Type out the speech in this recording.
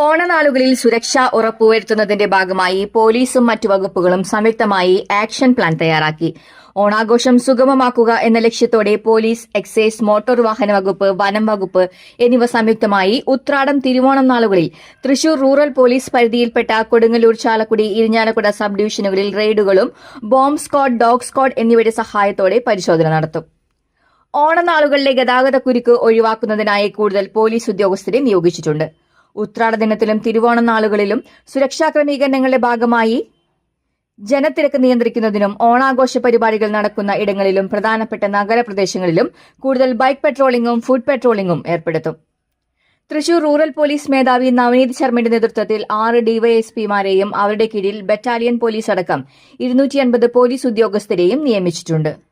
ഓണനാളുകളിൽ സുരക്ഷ ഉറപ്പുവരുത്തുന്നതിന്റെ ഭാഗമായി പോലീസും മറ്റു വകുപ്പുകളും സംയുക്തമായി ആക്ഷൻ പ്ലാൻ തയ്യാറാക്കി. ഓണാഘോഷം സുഗമമാക്കുക എന്ന ലക്ഷ്യത്തോടെ പോലീസ് എക്സൈസ് മോട്ടോർ വാഹന വകുപ്പ് വനം വകുപ്പ് എന്നിവ സംയുക്തമായി ഉത്രാടം തിരുവോണം നാളുകളിൽ തൃശൂർ റൂറൽ പോലീസ് പരിധിയിൽപ്പെട്ട കൊടുങ്ങല്ലൂർ ചാലക്കുടി ഇരിഞ്ഞാലക്കുട സബ് ഡിവിഷനുകളിൽ റെയ്ഡുകളും ബോംബ് സ്ക്വാഡ് ഡോഗ് സ്ക്വാഡ് എന്നിവയുടെ സഹായത്തോടെ പരിശോധന നടത്തും. ഓണനാളുകളിലെ ഗതാഗത കുരുക്ക് ഒഴിവാക്കുന്നതിനായി കൂടുതൽ പോലീസ് ഉദ്യോഗസ്ഥരെ നിയോഗിച്ചിട്ടുണ്ട്. ഉത്രാട ദിനത്തിലും തിരുവോണ നാളുകളിലും സുരക്ഷാ ക്രമീകരണങ്ങളുടെ ഭാഗമായി ജനത്തിരക്ക് നിയന്ത്രിക്കുന്നതിനും ഓണാഘോഷ പരിപാടികൾ നടക്കുന്ന ഇടങ്ങളിലും പ്രധാനപ്പെട്ട നഗരപ്രദേശങ്ങളിലും കൂടുതൽ ബൈക്ക് പെട്രോളിംഗും ഫുഡ് പെട്രോളിംഗും ഏർപ്പെടുത്തും. തൃശൂർ റൂറൽ പോലീസ് മേധാവി നവനീത് ശർമ്മയുടെ നേതൃത്വത്തിൽ ആറ് ഡിവൈഎസ്പിമാരെയും അവരുടെ കീഴിൽ ബറ്റാലിയൻ പോലീസ് അടക്കം ഇരുന്നൂറ്റി അൻപത് പോലീസ് ഉദ്യോഗസ്ഥരെയും നിയമിച്ചിട്ടുണ്ട്.